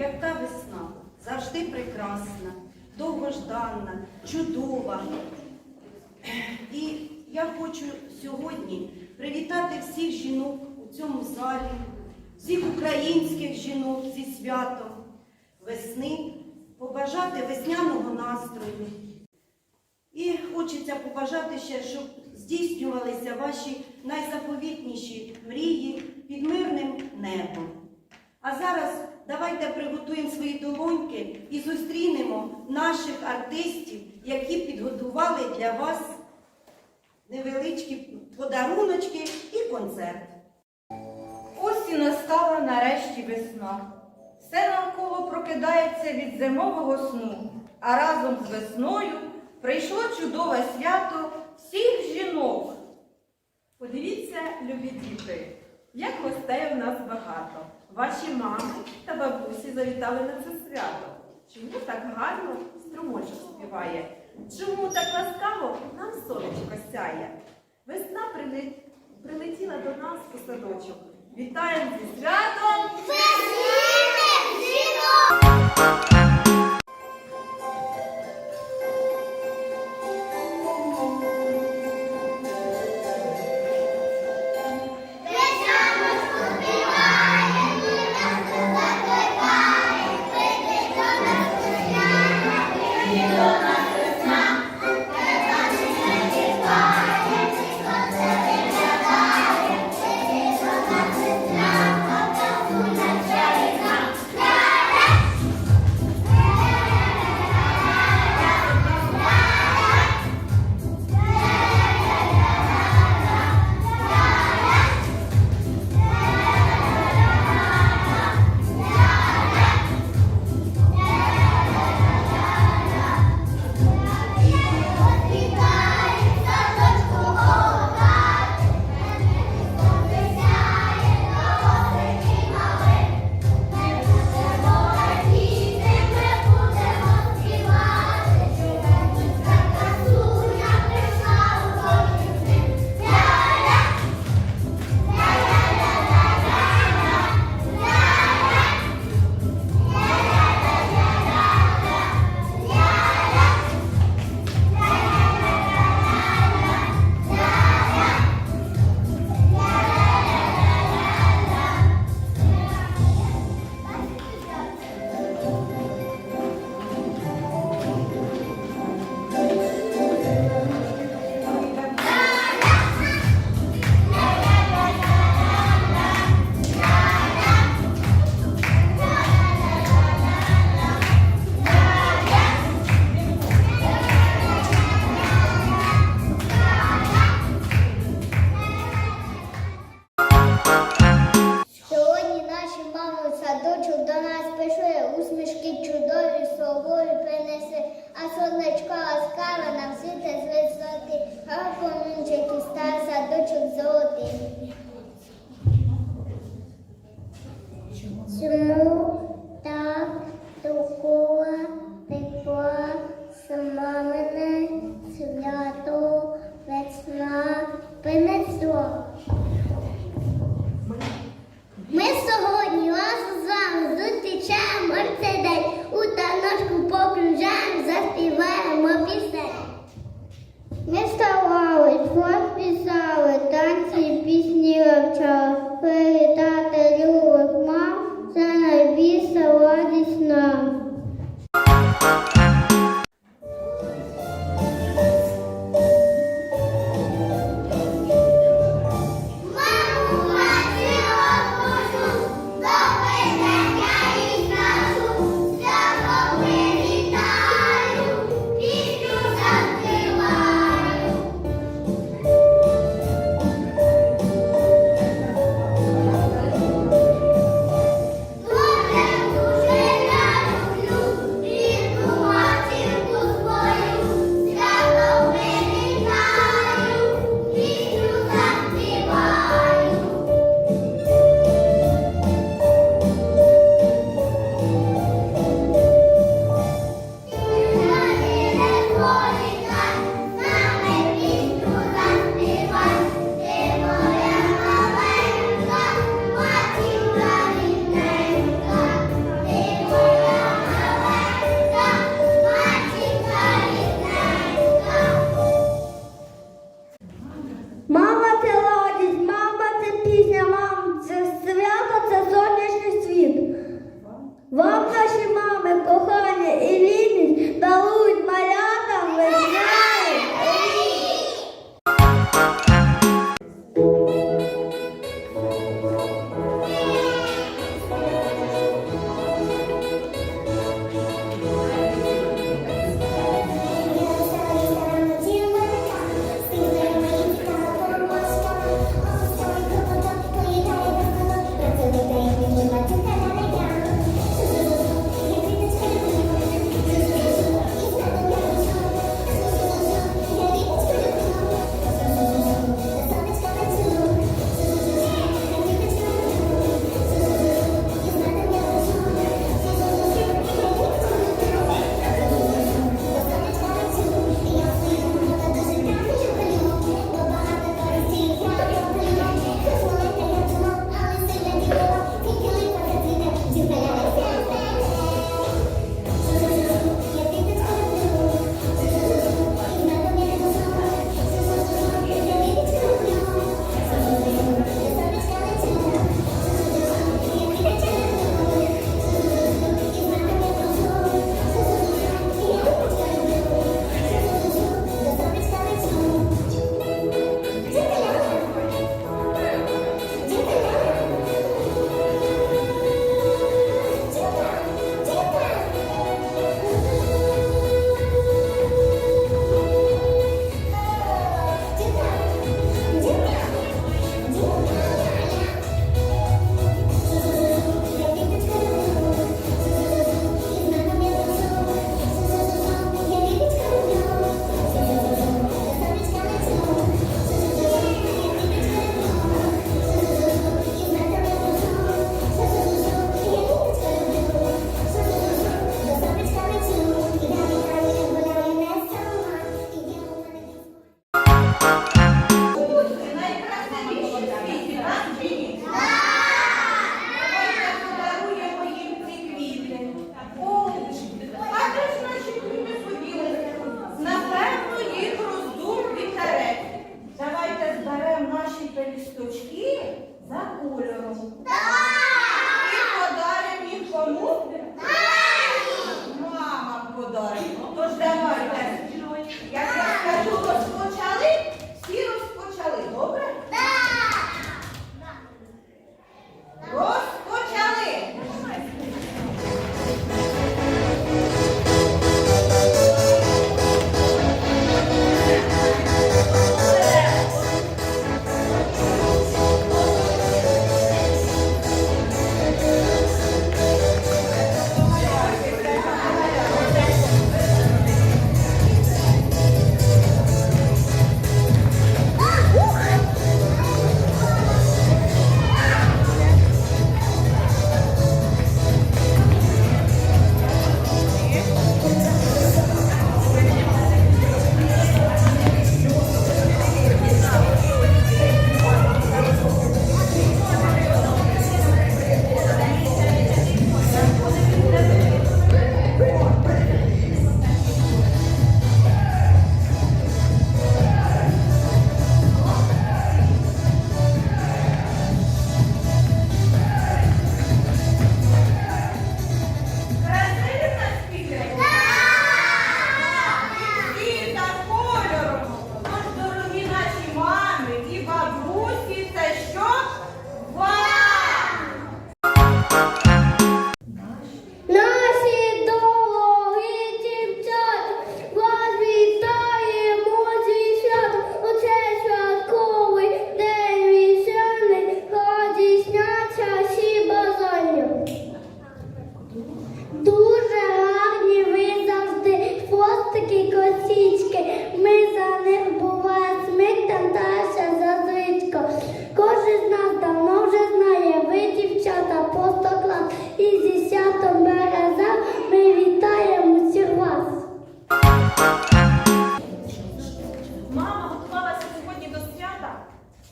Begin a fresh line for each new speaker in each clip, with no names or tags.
як та весна, завжди прекрасна, довгожданна, чудова. І я хочу сьогодні привітати всіх жінок у цьому залі, всіх українських жінок зі святом весни, побажати весняного настрою. І хочеться побажати ще, щоб здійснювалися ваші найзаповітніші мрії під мирним небом. А зараз давайте приготуємо свої долоньки і зустрінемо наших артистів, які підготували для вас невеличкі подаруночки і концерт.
Ось і настала нарешті весна. Все навколо прокидається від зимового сну, а разом з весною прийшло чудове свято всіх жінок.
Подивіться, любі діти, як гостей у нас багато. Ваші мами та бабусі завітали на це свято. Чому так гарно струмочок співає? Чому так ласкаво нам сонечко сяє? Весна прилетіла до нас у садочок. Вітаємо зі святом!
Сьогодні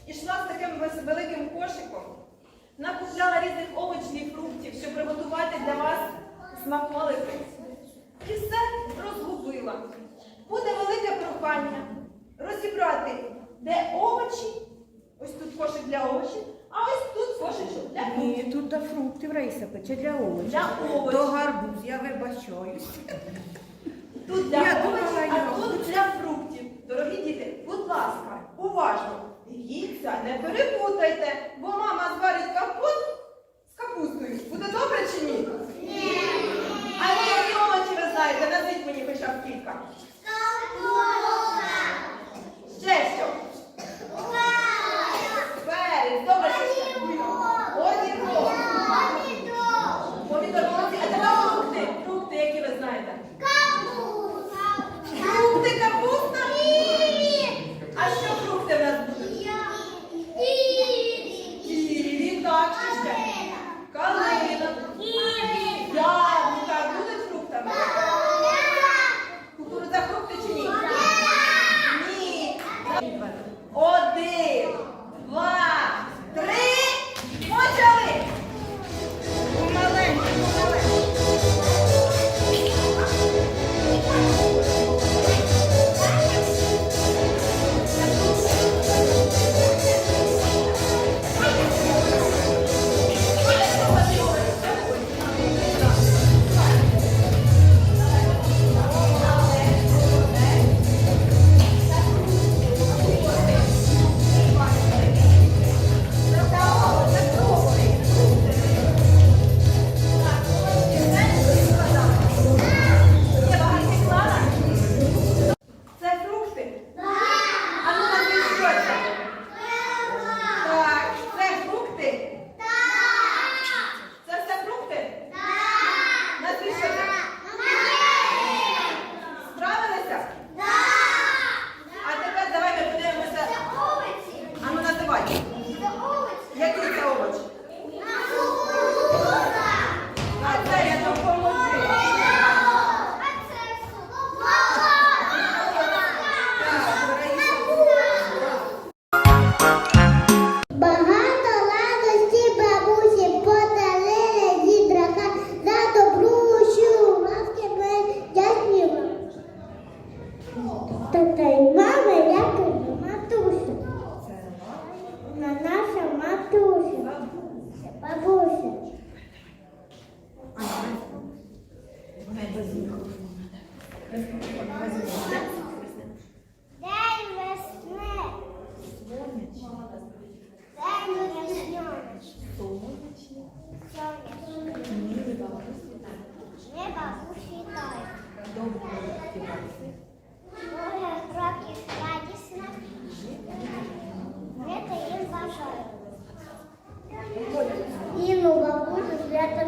і
йшла з таким великим кошиком. Накупляла різних овочів і фруктів, щоб приготувати для вас смаколики. І все розгубила. Буде велике прохання розібрати, де овочі, ось тут кошик для овочів, а ось тут кошик для фруктів.
Ні, тут до фруктів Раїса пече для овочів.
Для овочів.
То
вибачаюсь.
Тут для
Я
овочів,
думала, я-
а тут для фруктів. Дорогі діти, будь ласка, уважно. Їдьте, не перепутайте, бо мама зварить капут з капустою. Буде добре чи ні? Ні. А ви які овочі ви знаєте? Назвіть мені хоча б кілька.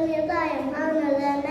Бабусю святом вітаємо, а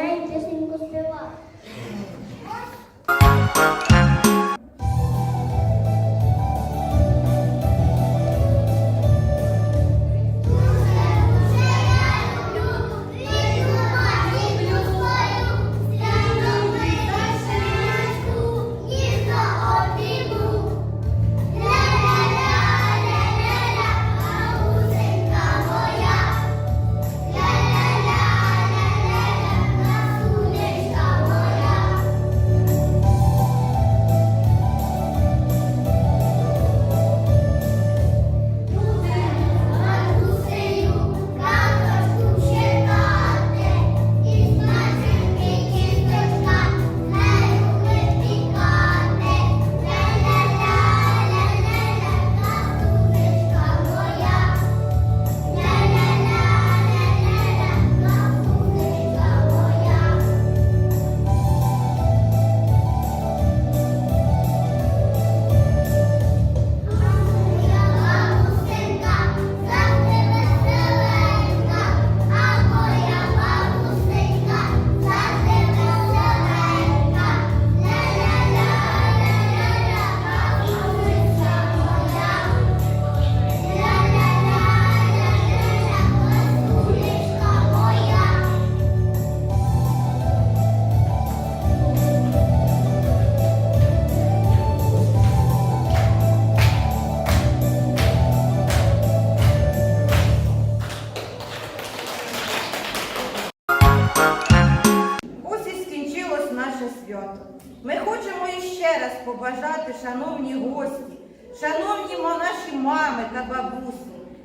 побажати, шановні гості, шановні наші мами та бабусі.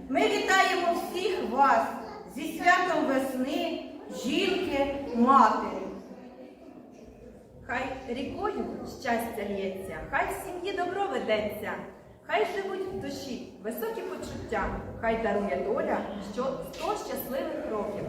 Ми вітаємо всіх вас зі святом весни, жінки, матері.
Хай рікою щастя лється, хай в сім'ї добро ведеться, хай живуть в душі високі почуття, хай дарує доля що сто щасливих років.